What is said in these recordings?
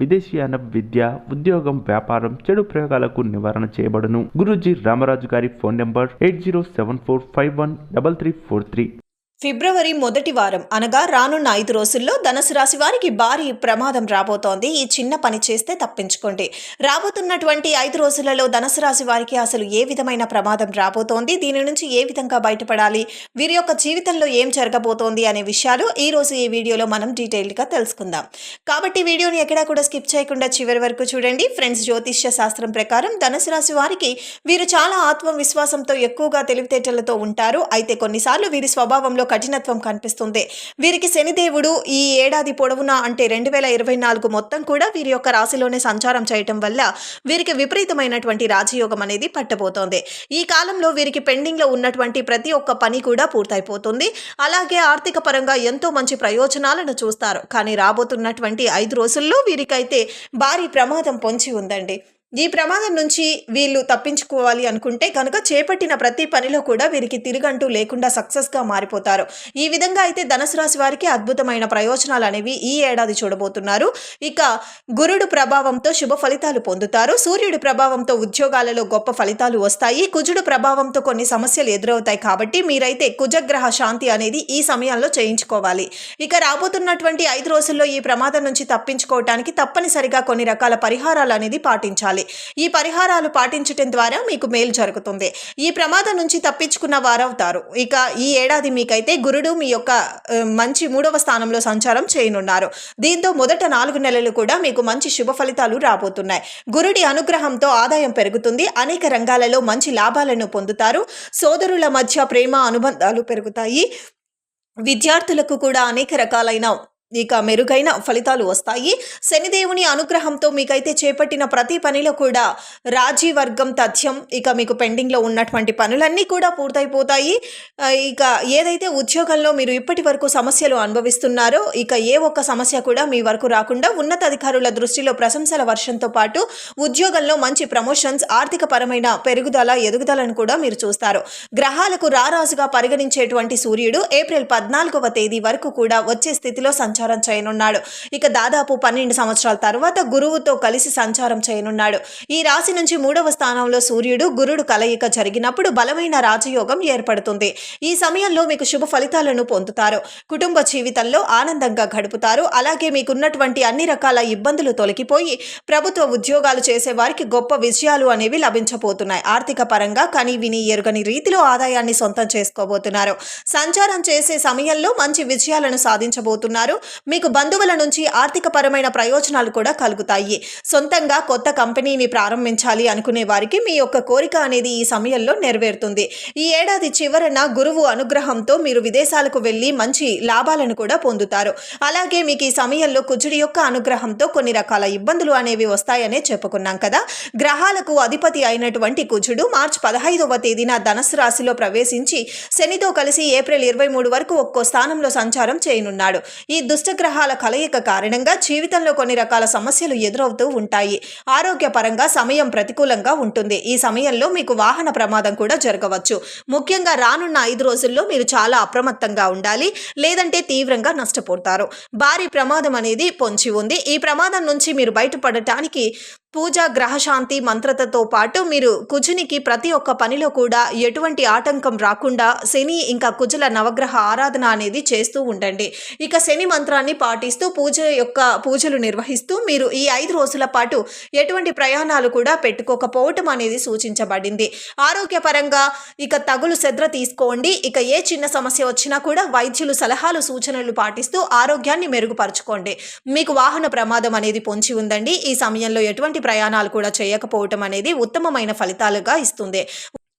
విదేశీయాన విద్య ఉద్యోగం వ్యాపారం చెడు ప్రయోగాలకు నివారణ చేయబడును. గురుజీ రామరాజు గారి phone number eight zero seven four five one double three four three. ఫిబ్రవరి మొదటి వారం అనగా రానున్న ఐదు రోజుల్లో ధనుసు రాశి వారికి భారీ ప్రమాదం రాబోతోంది. ఈ చిన్న పని చేస్తే తప్పించుకోండి. రాబోతున్నటువంటి ఐదు రోజులలో ధనుసు రాశి వారికి అసలు ఏ విధమైన ప్రమాదం రాబోతోంది? దీని నుంచి ఏ విధంగా బయటపడాలి? వీరి యొక్క జీవితంలో ఏం జరగబోతోంది అనే విషయాలు ఈ రోజు ఈ వీడియోలో మనం డీటెయిల్గా తెలుసుకుందాం. కాబట్టి వీడియోని ఎక్కడా కూడా స్కిప్ చేయకుండా చివరి వరకు చూడండి. ఫ్రెండ్స్ జ్యోతిష్య శాస్త్రం ప్రకారం ధనుసు రాశి వారికి వీరు చాలా ఆత్మవిశ్వాసంతో ఎక్కువగా తెలివితేటలతో ఉంటారు. అయితే కొన్నిసార్లు వీరి స్వభావంలో కఠినత్వం కనిపిస్తుంది. వీరికి శనిదేవుడు ఈ ఏడాది పొడవునా అంటే రెండు వేల ఇరవై నాలుగు మొత్తం కూడా వీరి యొక్క రాశిలోనే సంచారం చేయటం వల్ల వీరికి విపరీతమైనటువంటి రాజయోగం అనేది పట్టబోతోంది. ఈ కాలంలో వీరికి పెండింగ్లో ఉన్నటువంటి ప్రతి ఒక్క పని కూడా పూర్తయిపోతుంది. అలాగే ఆర్థిక పరంగా ఎంతో మంచి ప్రయోజనాలను చూస్తారు. కానీ రాబోతున్నటువంటి ఐదు రోజుల్లో వీరికైతే భారీ ప్రమాదం పొంచి ఉందండి. ఈ ప్రమాదం నుంచి వీళ్ళు తప్పించుకోవాలి అనుకుంటే కనుక చేపట్టిన ప్రతి పనిలో కూడా వీరికి తిరుగంటూ లేకుండా సక్సెస్గా మారిపోతారు. ఈ విధంగా అయితే ధనుసు రాశి వారికి అద్భుతమైన ప్రయోజనాలు అనేవి ఈ ఏడాది చూడబోతున్నారు. ఇక గురుడు ప్రభావంతో శుభ ఫలితాలు పొందుతారు. సూర్యుడి ప్రభావంతో ఉద్యోగాలలో గొప్ప ఫలితాలు వస్తాయి. కుజుడు ప్రభావంతో కొన్ని సమస్యలు ఎదురవుతాయి కాబట్టి మీరైతే కుజగ్రహ శాంతి అనేది ఈ సమయంలో చేయించుకోవాలి. ఇక రాబోతున్నటువంటి ఐదు రోజుల్లో ఈ ప్రమాదం నుంచి తప్పించుకోవటానికి తప్పనిసరిగా కొన్ని రకాల పరిహారాలు అనేది పాటించాలి. ఈ పరిహారాలు పాటించటం ద్వారా మీకు మేలు జరుగుతుంది. ఈ ప్రమాదం నుంచి తప్పించుకున్న వారవుతారు. ఇక ఈ ఏడాది మీకైతే గురుడు మీ యొక్క మంచి మూడవ స్థానంలో సంచారం చేయనున్నారు. దీంతో మొదట నాలుగు నెలలు కూడా మీకు మంచి శుభ ఫలితాలు రాబోతున్నాయి. గురుడి అనుగ్రహంతో ఆదాయం పెరుగుతుంది. అనేక రంగాలలో మంచి లాభాలను పొందుతారు. సోదరుల మధ్య ప్రేమ అనుబంధాలు పెరుగుతాయి. విద్యార్థులకు కూడా అనేక రకాలైన ఇక మెరుగైన ఫలితాలు వస్తాయి. శనిదేవుని అనుగ్రహంతో మీకైతే చేపట్టిన ప్రతి పనిలో కూడా రాజీ వర్గం తథ్యం ఇక మీకు పెండింగ్లో ఉన్నటువంటి పనులన్నీ కూడా పూర్తయిపోతాయి. ఇక ఏదైతే ఉద్యోగంలో మీరు ఇప్పటి వరకు సమస్యలు అనుభవిస్తున్నారో ఇక ఏ ఒక్క సమస్య కూడా మీ వరకు రాకుండా ఉన్నతాధికారుల దృష్టిలో ప్రశంసల వర్షంతో పాటు ఉద్యోగంలో మంచి ప్రమోషన్స్ ఆర్థిక పరమైన పెరుగుదల ఎదుగుదలను కూడా మీరు చూస్తారు. గ్రహాలకు రారాజుగా పరిగణించేటువంటి సూర్యుడు ఏప్రిల్ పద్నాలుగవ తేదీ వరకు కూడా వచ్చే స్థితిలో సంచారం చేయనున్నాడు. ఇక దాదాపు పన్నెండు సంవత్సరాల తర్వాత గురువుతో కలిసి సంచారం చేయనున్నాడు. ఈ రాశి నుంచి మూడవ స్థానంలో సూర్యుడు గురుడు కలయిక జరిగినప్పుడు బలమైన రాజయోగం ఏర్పడుతుంది. ఈ సమయంలో మీకు శుభ ఫలితాలను పొందుతారు. కుటుంబ జీవితంలో ఆనందంగా గడుపుతారు. అలాగే మీకున్నటువంటి అన్ని రకాల ఇబ్బందులు తొలగిపోయి ప్రభుత్వ ఉద్యోగాలు చేసే వారికి గొప్ప విజయాలు అనేవి లభించబోతున్నాయి. ఆర్థిక పరంగా కానీ విని ఎరుగని రీతిలో ఆదాయాన్ని సొంతం చేసుకోబోతున్నారు. సంచారం చేసే సమయంలో మంచి విజయాలను సాధించబోతున్నారు. మీకు బంధువుల నుంచి ఆర్థిక పరమైన ప్రయోజనాలు కూడా కలుగుతాయి. సొంతంగా కొత్త కంపెనీని ప్రారంభించాలి అనుకునే వారికి మీ యొక్క కోరిక అనేది ఈ సమయంలో నెరవేరుతుంది. ఈ ఏడాది చివరన గురువు అనుగ్రహంతో మీరు విదేశాలకు వెళ్ళి మంచి లాభాలను కూడా పొందుతారు. అలాగే మీకు ఈ సమయంలో కుజుడి యొక్క అనుగ్రహంతో కొన్ని రకాల ఇబ్బందులు అనేవి వస్తాయనే చెప్పుకున్నాం కదా. గ్రహాలకు అధిపతి అయినటువంటి కుజుడు మార్చి పదహైదవ తేదీన ధనస్సు రాశిలో ప్రవేశించి శనితో కలిసి ఏప్రిల్ ఇరవై మూడు వరకు ఒక్కో స్థానంలో సంచారం చేయనున్నాడు. ఈ దుష్టగ్రహాల కలయిక కారణంగా జీవితంలో కొన్ని రకాల సమస్యలు ఎదురవుతూ ఉంటాయి. ఆరోగ్యపరంగా సమయం ప్రతికూలంగా ఉంటుంది. ఈ సమయంలో మీకు వాహన ప్రమాదం కూడా జరగవచ్చు. ముఖ్యంగా రానున్న ఐదు రోజుల్లో మీరు చాలా అప్రమత్తంగా ఉండాలి. లేదంటే తీవ్రంగా నష్టపోతారు. భారీ ప్రమాదం అనేది పొంచి ఉంది. ఈ ప్రమాదం నుంచి మీరు బయటపడటానికి పూజ గ్రహశాంతి మంత్రతతో పాటు మీరు కుజునికి ప్రతి ఒక్క పనిలో కూడా ఎటువంటి ఆటంకం రాకుండా శని ఇంకా కుజుల నవగ్రహ ఆరాధన అనేది చేస్తూ ఉండండి. ఇక శని మంత్రాన్ని పాటిస్తూ పూజ యొక్క పూజలు నిర్వహిస్తూ మీరు ఈ ఐదు రోజుల పాటు ఎటువంటి ప్రయాణాలు కూడా పెట్టుకోకపోవటం అనేది సూచించబడింది. ఆరోగ్యపరంగా ఇక తగులు శ్రద్ధ తీసుకోండి. ఇక ఏ చిన్న సమస్య వచ్చినా కూడా వైద్యులు సలహాలు సూచనలు పాటిస్తూ ఆరోగ్యాన్ని మెరుగుపరచుకోండి. మీకు వాహన ప్రమాదం అనేది పొంచి ఉందండి. ఈ సమయంలో ఎటువంటి ప్రయాణాలు కూడా చేయకపోవటం అనేది ఉత్తమమైన ఫలితాలుగా ఇస్తుంది.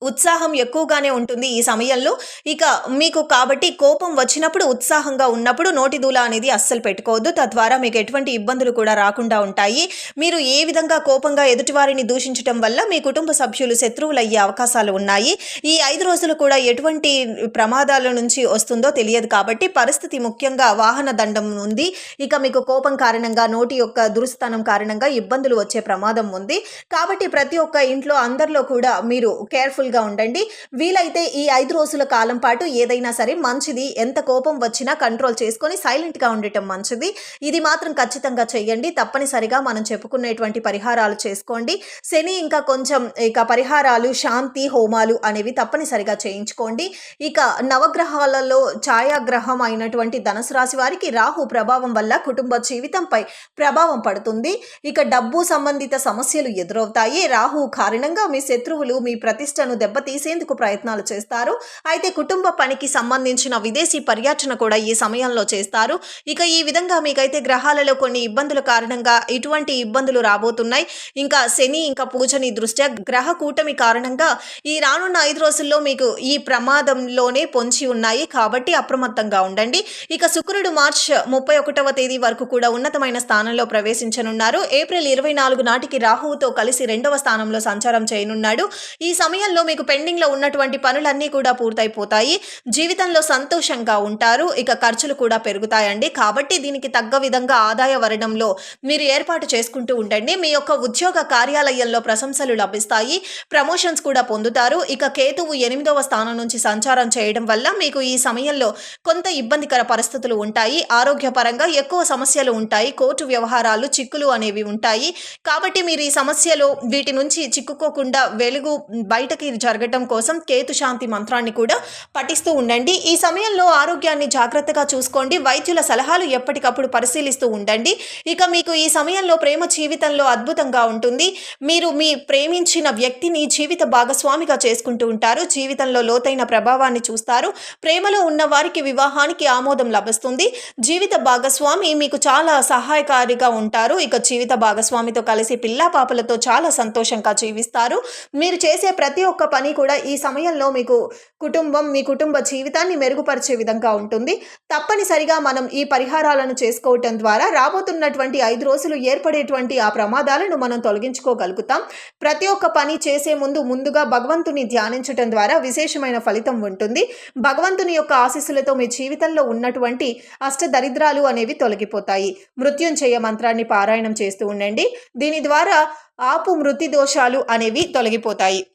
ఉత్సాహం ఎక్కువగానే ఉంటుంది ఈ సమయంలో. ఇక మీకు కాబట్టి కోపం వచ్చినప్పుడు ఉత్సాహంగా ఉన్నప్పుడు నోటి దూల అనేది అస్సలు పెట్టుకోవద్దు. తద్వారా మీకు ఎటువంటి ఇబ్బందులు కూడా రాకుండా ఉంటాయి. మీరు ఏ విధంగా కోపంగా ఎదుటివారిని దూషించడం వల్ల మీ కుటుంబ సభ్యులు శత్రువులు అయ్యే అవకాశాలు ఉన్నాయి. ఈ ఐదు రోజులు కూడా ఎటువంటి ప్రమాదాల నుంచి వస్తుందో తెలియదు కాబట్టి పరిస్థితి ముఖ్యంగా వాహన దండం ఉంది. ఇక మీకు కోపం కారణంగా నోటి యొక్క దురుస్థానం కారణంగా ఇబ్బందులు వచ్చే ప్రమాదం ఉంది. కాబట్టి ప్రతి ఒక్క ఇంట్లో అందరిలో కూడా మీరు కేర్ఫుల్ కేర్ఫుల్గా ఉండండి. వీలైతే ఈ ఐదు రోజుల కాలం పాటు ఏదైనా సరే మంచిది ఎంత కోపం వచ్చినా కంట్రోల్ చేసుకొని సైలెంట్గా ఉండటం మంచిది. ఇది మాత్రం ఖచ్చితంగా చేయండి తప్పనిసరిగా మనం చెప్పుకునేటువంటి పరిహారాలు చేసుకోండి. శని ఇంకా కొంచెం ఇక పరిహారాలు శాంతి హోమాలు అనేవి తప్పనిసరిగా చేయించుకోండి. ఇక నవగ్రహాలలో ఛాయాగ్రహం అయినటువంటి ధనుసు రాశి వారికి రాహు ప్రభావం వల్ల కుటుంబ జీవితంపై ప్రభావం పడుతుంది. ఇక డబ్బు సంబంధిత సమస్యలు ఎదురవుతాయి. రాహు కారణంగా మీ శత్రువులు మీ ప్రతిష్టను దెబ్బతీసేందుకు ప్రయత్నాలు చేస్తారు. అయితే కుటుంబ పనికి సంబంధించిన విదేశీ పర్యటన కూడా ఈ సమయంలో చేస్తారు. ఇక ఈ విధంగా మీకైతే గ్రహాలలో కొన్ని ఇబ్బందుల కారణంగా ఇటువంటి ఇబ్బందులు రాబోతున్నాయి. ఇంకా శని ఇంకా పూజని దృష్ట్యా గ్రహ కూటమి కారణంగా ఈ రానున్న ఐదు రోజుల్లో మీకు ఈ ప్రమాదంలోనే పొంచి ఉన్నాయి. కాబట్టి అప్రమత్తంగా ఉండండి. ఇక శుక్రుడు మార్చ్ ముప్పై ఒకటవ తేదీ వరకు కూడా ఉన్నతమైన స్థానంలో ప్రవేశించనున్నారు. ఏప్రిల్ ఇరవై నాలుగు నాటికి రాహువుతో కలిసి రెండవ స్థానంలో సంచారం చేయనున్నాడు. ఈ సమయంలో మీకు పెండింగ్లో ఉన్నటువంటి పనులన్నీ కూడా పూర్తయిపోతాయి. జీవితంలో సంతోషంగా ఉంటారు. ఇక ఖర్చులు కూడా పెరుగుతాయండి. కాబట్టి దీనికి తగ్గ విధంగా ఆదాయ వరణంలో మీరు ఏర్పాటు చేసుకుంటూ ఉండండి. మీ యొక్క ఉద్యోగ కార్యాలయంలో ప్రశంసలు లభిస్తాయి. ప్రమోషన్స్ కూడా పొందుతారు. ఇక కేతువు ఎనిమిదవ స్థానం నుంచి సంచారం చేయడం వల్ల మీకు ఈ సమయంలో కొంత ఇబ్బందికర పరిస్థితులు ఉంటాయి. ఆరోగ్యపరంగా ఎక్కువ సమస్యలు ఉంటాయి. కోర్టు వ్యవహారాలు చిక్కులు అనేవి ఉంటాయి. కాబట్టి మీరు ఈ సమస్యలు వీటి నుంచి చిక్కుకోకుండా వెలుగు బయటకి జరగటం కోసం కేతు శాంతి మంత్రాన్ని కూడా పఠిస్తూ ఉండండి. ఈ సమయంలో ఆరోగ్యాన్ని జాగ్రత్తగా చూసుకోండి. వైద్యుల సలహాలు ఎప్పటికప్పుడు పరిశీలిస్తూ ఉండండి. ఇక మీకు ఈ సమయంలో ప్రేమ జీవితంలో అద్భుతంగా ఉంటుంది. మీరు మీ ప్రేమించిన వ్యక్తిని జీవిత భాగస్వామిగా చేసుకుంటూ ఉంటారు. జీవితంలో లోతైన ప్రభావాన్ని చూస్తారు. ప్రేమలో ఉన్న వారికి వివాహానికి ఆమోదం లభిస్తుంది. జీవిత భాగస్వామి మీకు చాలా సహాయకారిగా ఉంటారు. ఇక జీవిత భాగస్వామితో కలిసి పిల్లా పాపలతో చాలా సంతోషంగా జీవిస్తారు. మీరు చేసే ప్రతి ఒక్క పని కూడా ఈ సమయంలో మీకు కుటుంబం మీ కుటుంబ జీవితాన్ని మెరుగుపరిచే విధంగా ఉంటుంది. తప్పనిసరిగా మనం ఈ పరిహారాలను చేసుకోవటం ద్వారా రాబోతున్నటువంటి ఐదు రోజులు ఏర్పడేటువంటి ఆ ప్రమాదాలను మనం తొలగించుకోగలుగుతాం. ప్రతి ఒక్క పని చేసే ముందు ముందుగా భగవంతుని ధ్యానించటం ద్వారా విశేషమైన ఫలితం ఉంటుంది. భగవంతుని యొక్క ఆశీస్సులతో మీ జీవితంలో ఉన్నటువంటి అష్ట దరిద్రాలు అనేవి తొలగిపోతాయి. మృత్యుంజయ మంత్రాన్ని పారాయణం చేస్తూ ఉండండి. దీని ద్వారా ఆపు మృతి దోషాలు అనేవి తొలగిపోతాయి.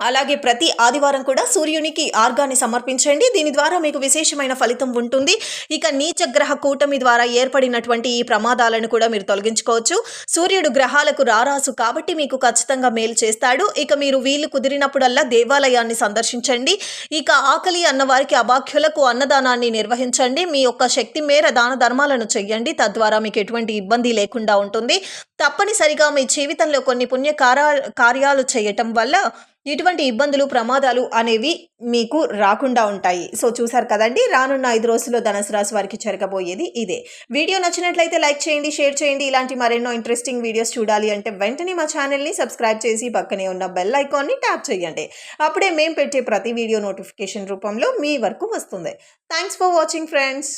అలాగే ప్రతి ఆదివారం కూడా సూర్యునికి ఆర్గాన్ని సమర్పించండి. దీని ద్వారా మీకు విశేషమైన ఫలితం ఉంటుంది. ఇక నీచగ్రహ కూటమి ద్వారా ఏర్పడినటువంటి ఈ ప్రమాదాలను కూడా మీరు తొలగించుకోవచ్చు. సూర్యుడు గ్రహాలకు రారాసు కాబట్టి మీకు ఖచ్చితంగా మేలు చేస్తాడు. ఇక మీరు వీలు కుదిరినప్పుడల్లా దేవాలయాన్ని సందర్శించండి. ఇక ఆకలి అన్న వారికి అన్నదానాన్ని నిర్వహించండి. మీ యొక్క శక్తి మేర దాన ధర్మాలను చెయ్యండి. తద్వారా మీకు ఎటువంటి ఇబ్బంది లేకుండా ఉంటుంది. తప్పనిసరిగా మీ జీవితంలో కొన్ని పుణ్య కార్యాలు చేయటం వల్ల ఇటువంటి ఇబ్బందులు ప్రమాదాలు అనేవి మీకు రాకుండా ఉంటాయి. సో చూసారు కదండి రానున్న ఐదు రోజుల్లో ధనుసు రాశి వారికి జరగబోయేది ఇదే. వీడియో నచ్చినట్లయితే లైక్ చేయండి షేర్ చేయండి. ఇలాంటి మరెన్నో ఇంట్రెస్టింగ్ వీడియోస్ చూడాలి అంటే వెంటనే మా ఛానల్ని సబ్స్క్రైబ్ చేసి పక్కనే ఉన్న బెల్ ఐకాన్ని ట్యాప్ చేయండి. అప్పుడే మేము పెట్టే ప్రతి వీడియో నోటిఫికేషన్ రూపంలో మీ వరకు వస్తుంది. Thanks for watching friends.